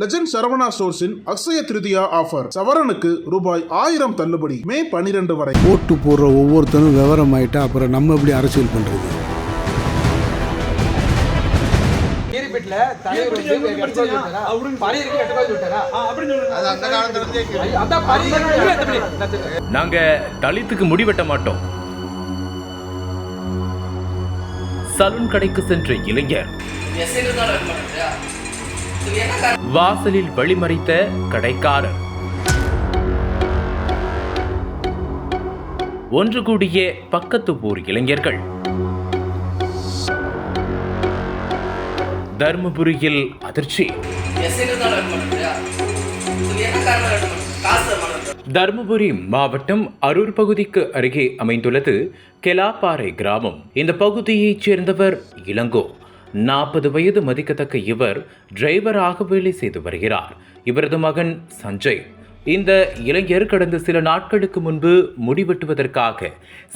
Legend Saravana ஸ்டோர்ஸின் Akshaya Tritiya offer சவரனுக்கு ரூபாய் ஆயிரம் தள்ளுபடி. மே பனிரெண்டு வரை. ஓட்டு போடுற ஒவ்வொருத்தரும் விவரம் ஆயிட்டா அப்புறம் நம்ம எப்படி அரசியல் பண்றது. நாங்க தலித்துக்கு முடிவெட்ட மாட்டோம். சலூன் கடைக்கு சென்ற இளைஞர். வாசலில் வழிமறித்த கடைக்காரர். ஒன்று கூடிய பக்கத்து ஊர் இளைஞர்கள். தர்மபுரியில் அதிர்ச்சி. தர்மபுரி மாவட்டம் அரூர் பகுதிக்கு அருகே அமைந்துள்ளது கெலாப்பாறை கிராமம். இந்த பகுதியைச் சேர்ந்தவர் இளங்கோ. நாற்பது வயது மதிக்கத்தக்க இவர் டிரைவராக வேலை செய்து வருகிறார். இவரது மகன் சஞ்சய். இந்த இளைஞர் கடந்த சில நாட்களுக்கு முன்பு முடிவெட்டுவதற்காக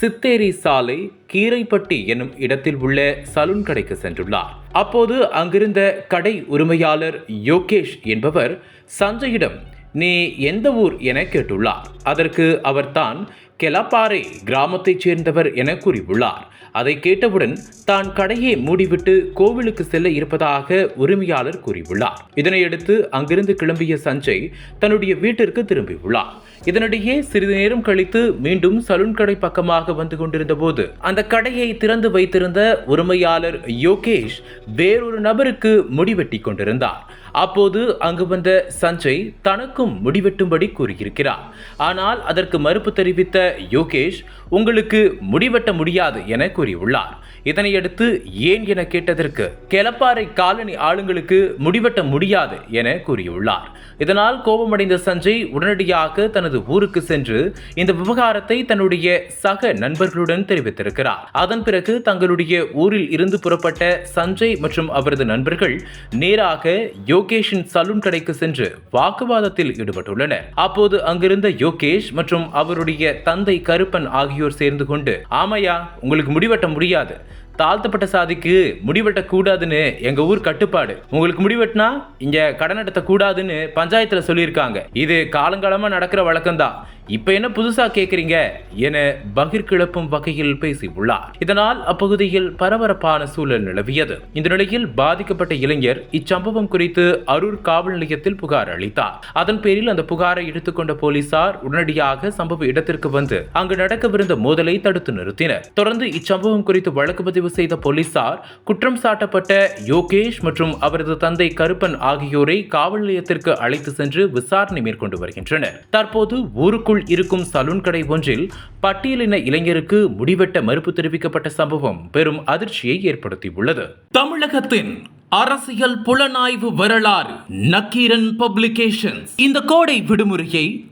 சித்தேரி சாலை கீரைப்பட்டி என்னும் இடத்தில் உள்ள சலூன் கடைக்கு சென்றுள்ளார். அப்போது அங்கிருந்த கடை உரிமையாளர் யோகேஷ் என்பவர் சஞ்சயிடம் நீ எந்த ஊர் என கேட்டுள்ளார். அதற்கு அவர் தான் கெலப்பாறை கிராமத்தைச் சேர்ந்தவர் என கூறியுள்ளார். அதை கேட்டவுடன் தான் கடையை மூடிவிட்டு கோவிலுக்கு செல்ல இருப்பதாக உரிமையாளர் கூறியுள்ளார். இதனையடுத்து அங்கிருந்து கிளம்பிய சஞ்சய் தன்னுடைய வீட்டிற்கு திரும்பியுள்ளார். இதனிடையே சிறிது நேரம் கழித்து மீண்டும் சலூன் கடை பக்கமாக வந்து கொண்டிருந்த போது அந்த கடையை திறந்து வைத்திருந்த உரிமையாளர் யோகேஷ் வேறொரு நபருக்கு முடிவெட்டி கொண்டிருந்தார். அப்போது அங்கு வந்த சஞ்சய் தனக்கும் முடிவெட்டும்படி கூறியிருக்கிறார். ஆனால் அதற்கு மறுப்பு தெரிவித்த யோகேஷ் உங்களுக்கு முடிவெட்ட முடியாது என கூறியுள்ளார். இதனையடுத்து ஏன் என கேட்டதற்கு கெலப்பாறை காலனி ஆளுங்களுக்கு முடிவெட்ட முடியாது என கூறியுள்ளார். இதனால் கோபமடைந்த சஞ்சய் உடனடியாக தனது ஊருக்கு சென்று இந்த விவகாரத்தை தன்னுடைய சக நண்பர்களுடன் தெரிவித்திருக்கிறார். அதன் பிறகு தங்களுடைய ஊரில் இருந்து புறப்பட்ட சஞ்சய் மற்றும் அவரது நண்பர்கள் நேராக யோகேஷின் சலூன் கடைக்கு சென்று வாக்குவாதத்தில் ஈடுபட்டுள்ளனர். அப்போது அங்கிருந்த யோகேஷ் மற்றும் அவருடைய தந்தை கருப்பன் ஆகியோர் சேர்ந்து கொண்டு ஆமையா உங்களுக்கு முடிவெட்ட முடியாது. தாழ்த்தப்பட்ட சாதிக்கு முடிவெட்ட கூடாதுன்னு எங்க ஊர் கட்டுப்பாடு. உங்களுக்கு முடிவெட்டினா இங்க கடன் நடத்த கூடாதுன்னு பஞ்சாயத்துல சொல்லியிருக்காங்க. இது காலங்காலமா நடக்கிற வழக்கம்தான். இப்ப என்ன புதுசா கேக்குறீங்க? என பகிர் கிளப்பும் வகையில் பேசியுள்ளார். இதனால் அப்பகுதியில் பரபரப்பான சூழல் நிலவியது. இந்த நிலையில் பாதிக்கப்பட்ட இளைஞர் இச்சம்பவம் குறித்து அரூர் காவல் நிலையத்தில் புகார் அளித்தார். அதன் பேரில் அந்த புகாரை எடுத்துக்கொண்ட போலீசார் உடனடியாக சம்பவ இடத்திற்கு வந்து அங்கு நடக்கவிருந்த மோதலை தடுத்து நிறுத்தினர். தொடர்ந்து இச்சம்பவம் குறித்து வழக்கு பதிவு செய்த போலீசார் குற்றம் சாட்டப்பட்ட யோகேஷ் மற்றும் அவரது தந்தை கருப்பன் ஆகியோரை காவல் நிலையத்திற்கு அழைத்து சென்று விசாரணை மேற்கொண்டு வருகின்றனர். தற்போது ஊருக்குள் இருக்கும் சலூன் கடை ஒன்றில் பட்டியலின இளைஞருக்கு முடிவெட்ட மறுப்பு தெரிவிக்கப்பட்ட சம்பவம் பெரும் அதிர்ச்சியை ஏற்படுத்தியுள்ளது. தமிழகத்தின் அரசியல் புலனாய்வு வரலாறு நக்கீரன் பப்ளிகேஷன்ஸ். இந்த கோடை விடுமுறையை